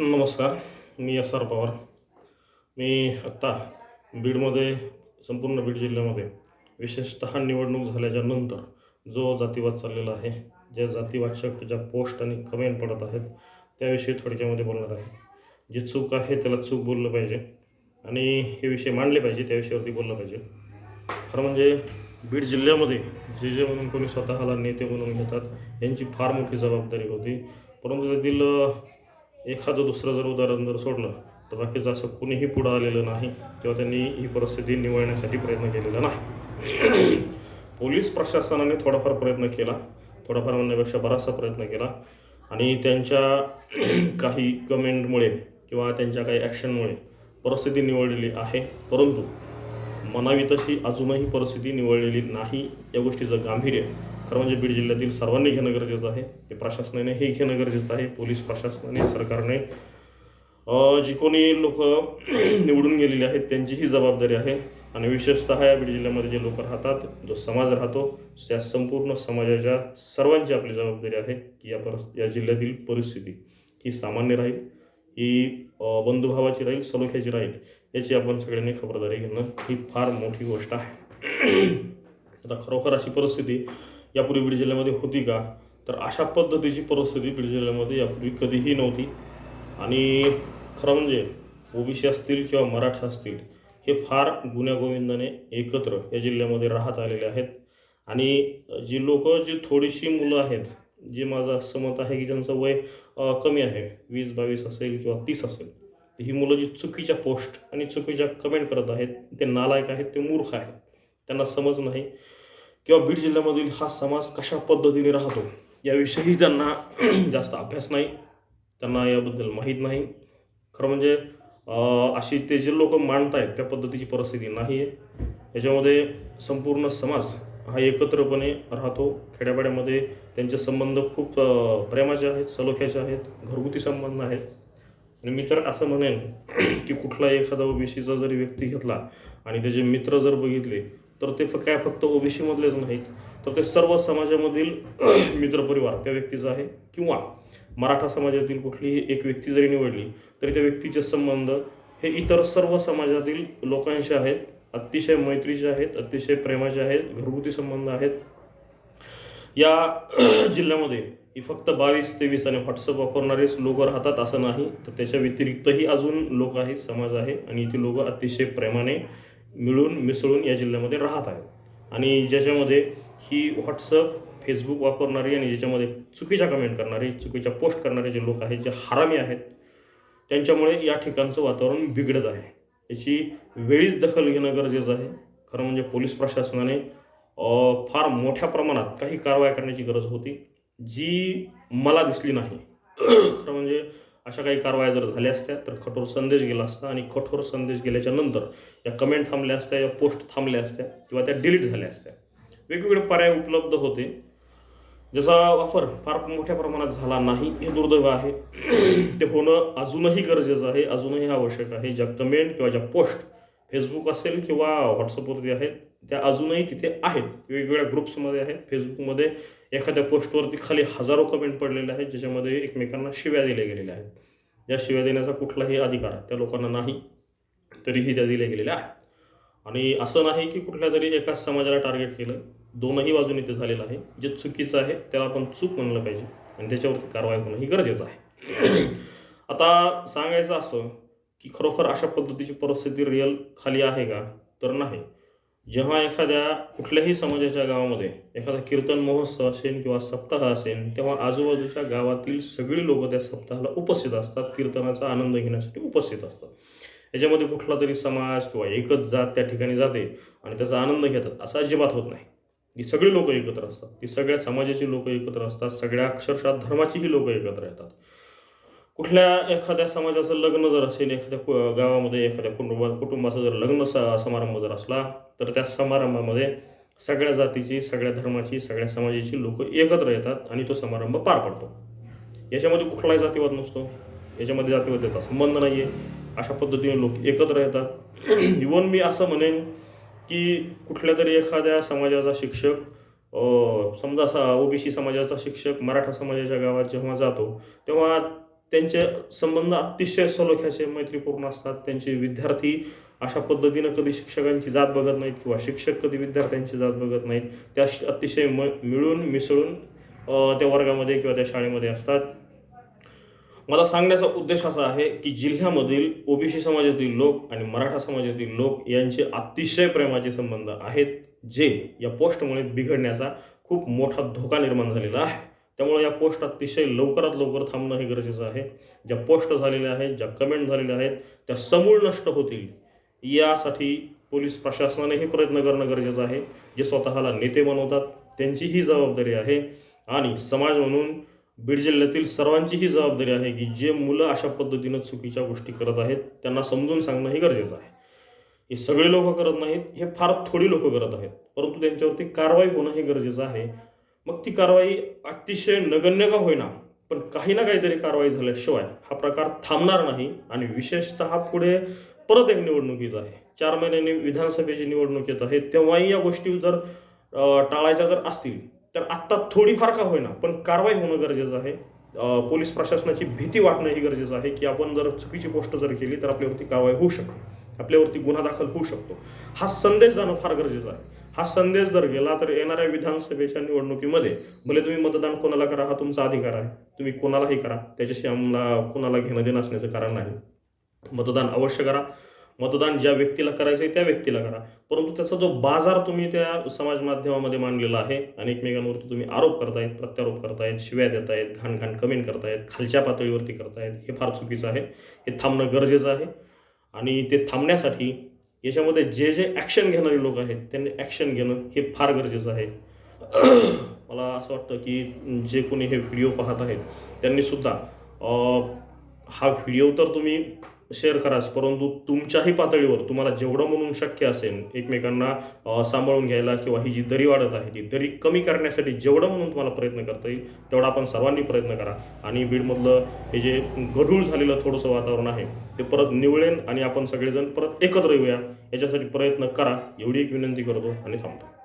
नमस्कार मी S R Pawar. मी आत्ता बीडमध्ये संपूर्ण बीड जिल्ह्यामध्ये विशेषतः निवडणूक झाल्याच्यानंतर जो जातीवाद चाललेला आहे ज्या जातीवाचक ज्या पोस्ट आणि कमेंट पडत आहेत त्याविषयी थोडक्यामध्ये बोलणार आहे. जी चूक आहे त्याला चूक बोललं पाहिजे आणि हे विषय मांडले पाहिजे त्या विषयावरती बोललं पाहिजे. खरं म्हणजे बीड जिल्ह्यामध्ये जे जे म्हणून कोणी स्वतःला नेते म्हणून घेतात यांची फार मोठी जबाबदारी होती. परंतु त्यातील एखादं दुसरं जर उदाहरण जर सोडलं तर बाकीचं असं कुणीही पुढं आलेलं नाही किंवा त्यांनी ही परिस्थिती निवळण्यासाठी प्रयत्न केलेला नाही. पोलीस प्रशासनाने थोडाफार प्रयत्न केला थोडाफार म्हणण्यापेक्षा बराचसा प्रयत्न केला आणि त्यांच्या काही कमेंटमुळे किंवा त्यांच्या काही ॲक्शनमुळे परिस्थिती निवडलेली आहे. परंतु म्हणावी तशी अजूनही परिस्थिती निवडलेली नाही या गोष्टीचं गांभीर्य खरं म्हणजे बीड जिल्ह्यातील सर्वांनी घेणं गरजेचं आहे. ते प्रशासनाने हे घेणं गरजेचं आहे. पोलीस प्रशासनाने सरकारने जी कोणी लोक निवडून गेलेली आहेत त्यांची ही जबाबदारी आहे. आणि विशेषतः या बीड जिल्ह्यामध्ये जे लोक राहतात जो समाज राहतो त्या संपूर्ण समाजाच्या सर्वांची आपली जबाबदारी आहे की या परस या जिल्ह्यातील परिस्थिती ही सामान्य राहील ही बंधुभावाची राहील सलोख्याची राहील याची आपण सगळ्यांनी खबरदारी घेणं ही फार मोठी गोष्ट आहे. आता खरोखर अशी परिस्थिती यापूर्वी बीड जिल्ह्यामध्ये होती का? तर अशा पद्धतीची परिस्थिती बीड जिल्ह्यामध्ये यापूर्वी कधीही नव्हती. आणि खरं म्हणजे ओबीसी असतील किंवा मराठा असतील हे फार गुण्यागोविंदाने एकत्र या जिल्ह्यामध्ये राहत आलेले आहेत. आणि जी लोक जी थोडीशी मुलं आहेत जे माझं असं मत आहे की ज्यांचं वय कमी आहे वीस बावीस असेल किंवा तीस असेल तर ही मुलं जी चुकीच्या पोस्ट आणि चुकीच्या कमेंट करत आहेत ते नालायक आहेत ते मूर्ख आहेत त्यांना समज नाही. किंवा बीड जिल्ह्यामधील हा समाज कशा पद्धतीने राहतो याविषयी त्यांना जास्त अभ्यास नाही. त्यांना याबद्दल माहीत नाही. खरं म्हणजे अशी ते जे लोक मांडत आहेत त्या पद्धतीची परिस्थिती नाही आहे याच्यामध्ये संपूर्ण समाज हा एकत्रपणे राहतो. खेड्यापाड्यामध्ये त्यांचे संबंध खूप प्रेमाचे आहेत सलोख्याचे आहेत घरगुती संबंध आहेत. आणि मी तर असं म्हणेन की कुठला एखादा ओबीसीचा जरी व्यक्ती घेतला आणि त्याचे मित्र जर बघितले तर ते काय फक्त ओबीसीमधलेच नाहीत. तर ते सर्व समाजामधील मित्रपरिवार त्या व्यक्तीचा आहे किंवा मराठा समाजातील कुठलीही एक व्यक्ती जरी निवडली तरी त्या व्यक्तीचे संबंध हे इतर सर्व समाजातील लोकांशी आहेत अतिशय मैत्रीचे आहेत अतिशय प्रेमाचे आहेत घरगुती संबंध आहेत. या जिल्ह्यामध्ये ही फक्त बावीस तेवीस आणि व्हॉट्सअप वापरणारेच लोक राहतात असं नाही. तर त्याच्या व्यतिरिक्तही अजून लोक आहेत समाज आहे आणि इथे लोक अतिशय प्रेमाने मिळून मिसळून या जिल्ह्यामध्ये राहत आहेत. आणि ज्याच्यामध्ये ही व्हॉट्सअप फेसबुक वापरणारी आणि ज्याच्यामध्ये चुकीच्या कमेंट करणारे चुकीच्या पोस्ट करणारे जे लोक आहेत जे हरामी आहेत त्यांच्यामुळे या ठिकाणचं वातावरण बिघडत आहे. याची वेळीच दखल घेणं गरजेचं आहे. खरं म्हणजे पोलीस प्रशासनाने फार मोठ्या प्रमाणात काही कारवाई करण्याची गरज होती जी मला दिसली नाही. खरं म्हणजे अशा काही कारवाया जर झाल्या असत्या तर कठोर संदेश गेला असता आणि कठोर संदेश गेल्याच्यानंतर या कमेंट थांबल्या असत्या या पोस्ट थांबल्या असत्या किंवा त्या डिलीट झाल्या असत्या. वेगवेगळे पर्याय उपलब्ध होते. ज्याचा वापर फार मोठ्या प्रमाणात झाला नाही हे दुर्दैव आहे. ते होणं अजूनही गरजेचं आहे अजूनही आवश्यक आहे. ज्या कमेंट किंवा ज्या पोस्ट फेसबुक असेल किंवा व्हॉट्सअपवरती आहेत त्या अजूनही तिथे आहेत. वेगवेगळ्या ग्रुप्समध्ये आहेत. फेसबुकमध्ये एखाद्या पोस्टवरती खाली हजारो कमेंट पडलेले आहेत ज्याच्यामध्ये एकमेकांना शिव्या दिल्या गेलेल्या आहेत. या शिव्या देण्याचा कुठलाही अधिकार त्या लोकांना नाही तरीही त्या दिल्या गेलेल्या आहेत. आणि असं नाही की कुठल्या तरी एकाच समाजाला टार्गेट केलं. दोनही बाजूने ते झालेलं आहे. जे चुकीचं आहे त्याला आपण चूक म्हणलं पाहिजे. आणि त्याच्यावरती कारवाई होणं ही गरजेचं आहे. आता सांगायचं असं की खरोखर अशा पद्धतीची परिस्थिती रिअल खाली आहे का? तर नाही. जेव्हा एखाद्या कुठल्याही समाजाच्या गावामध्ये एखादा कीर्तन महोत्सव असेल किंवा सप्ताह असेल तेव्हा आजूबाजूच्या गावातील सगळी लोक त्या सप्ताहाला उपस्थित असतात. कीर्तनाचा आनंद घेण्यासाठी उपस्थित असतात. याच्यामध्ये कुठला तरी समाज किंवा एकच जात त्या ठिकाणी जाते आणि त्याचा आनंद घेतात असं अजिबात होत नाही. ती सगळी लोक एकत्र असतात. ती सगळ्या समाजाची लोक एकत्र असतात. सगळ्या अक्षरशः धर्माचीही लोक एकत्र येतात. कुठल्या एखाद्या समाजाचं लग्न जर असेल एखाद्या कु- गावामध्ये एखाद्या कुटुंबा कुटुंबाचा जर लग्न स- समारंभ जर असला तर त्या समारंभामध्ये सगळ्या जातीची सगळ्या धर्माची सगळ्या समाजाची लोक एकत्र येतात आणि तो समारंभ पार पडतो. याच्यामध्ये कुठलाही जातीवाद नसतो. याच्यामध्ये जातीवादाचा संबंध नाही आहे अशा पद्धतीने लोक एकत्र येतात. इवन मी असं म्हणेन की कुठल्या तरी एखाद्या समाजाचा शिक्षक समजा असा ओबीसी समाजाचा शिक्षक मराठा समाजाच्या गावात जेव्हा जातो तेव्हा त्यांचे संबंध अतिशय सलोख्याचे मैत्रीपूर्ण असतात. त्यांचे विद्यार्थी अशा पद्धतीनं कधी शिक्षकांची जात बघत नाहीत किंवा शिक्षक कधी विद्यार्थ्यांची जात बघत नाहीत. त्या अतिशय म मिळून मिसळून त्या वर्गामध्ये किंवा त्या शाळेमध्ये असतात. मला सांगण्याचा उद्देश असा आहे की जिल्ह्यामधील ओबीसी समाजातील लोक आणि मराठा समाजातील लोक यांचे अतिशय प्रेमाचे संबंध आहेत जे या पोस्टमुळे बिघडण्याचा खूप मोठा धोका निर्माण झालेला आहे. त्यामुळे या पोस्ट अतिशय लवकरात लवकर थांबणं हे गरजेचं आहे. ज्या पोस्ट झालेल्या आहेत ज्या कमेंट झालेल्या आहेत त्या समूळ नष्ट होतील यासाठी पोलीस प्रशासनानेही प्रयत्न करणं गरजेचं आहे. जे स्वतःला नेते बनवतात त्यांची ही जबाबदारी आहे. आणि समाज म्हणून बीड जिल्ह्यातील सर्वांचीही जबाबदारी आहे की जे मुलं अशा पद्धतीनं चुकीच्या गोष्टी करत आहेत त्यांना समजून सांगणं हे गरजेचं आहे. हे सगळे लोक करत नाहीत हे फार थोडी लोक करत आहेत. परंतु त्यांच्यावरती कारवाई होणं हे गरजेचं आहे. मग ती कारवाई अतिशय नगण्य का होईना? पण काही ना काहीतरी कारवाई झाल्याशिवाय हा प्रकार थांबणार नाही आणि विशेषतः पुढे परत एक निवडणूक येत आहे. चार महिन्यांनी विधानसभेची निवडणूक येत आहे. तेव्हाही या गोष्टी जर टाळायच्या जर असतील तर आत्ता थोडीफार का होईना? पण कारवाई होणं गरजेचं आहे. पोलीस प्रशासनाची भीती वाटणं ही गरजेचं आहे की आपण जर चुकीची पोस्ट जर केली तर आपल्यावरती कारवाई होऊ शकते. आपल्यावरती गुन्हा दाखल होऊ शकतो. हा संदेश जाणं फार गरजेचं आहे. हा संदेश जर गेला तर येणाऱ्या विधानसभेच्या निवडणुकीमध्ये भले तुम्ही मतदान कोणाला करा हा तुमचा अधिकार आहे. तुम्ही कोणालाही करा. त्याच्याशी आम्हाला कोणाला घेणं देणं असण्याचं कारण नाही. मतदान अवश्य करा. मतदान ज्या व्यक्तीला करायचं आहे त्या व्यक्तीला करा. परंतु त्याचा जो बाजार तुम्ही त्या समाज माध्यमामध्ये मांडलेला आहे आणि एकमेकांवरती तुम्ही आरोप करतायत प्रत्यारोप करतायत शिव्या देतायत घाण घाण कमेंट करतायत खालच्या पातळीवरती करतायत हे फार चुकीचं आहे. हे थांबणं गरजेचं आहे. आणि ते थांबण्यासाठी याच्यामध्ये जे जे ॲक्शन घेणारे लोक आहेत त्यांनी ॲक्शन घेणं हे फार गरजेचं आहे. मला असं वाटतं की जे कोणी हे व्हिडिओ पाहत आहेत त्यांनी सुद्धा हा व्हिडिओ तर तुम्ही शेअर कराच परंतु तुमच्याही पातळीवर तुम्हाला जेवढं म्हणून शक्य असेल एकमेकांना सांभाळून घ्यायला किंवा ही जी दरी वाढत आहे ती दरी कमी करण्यासाठी जेवढं म्हणून तुम्हाला प्रयत्न करता येईल तेवढा आपण सर्वांनी प्रयत्न करा. आणि बीडमधलं हे जे गढूळ झालेलं थोडंसं वातावरण आहे ते परत निवळेन आणि आपण सगळेजण परत एकत्र येऊया याच्यासाठी प्रयत्न करा. एवढी एक विनंती करतो आणि थांबतो.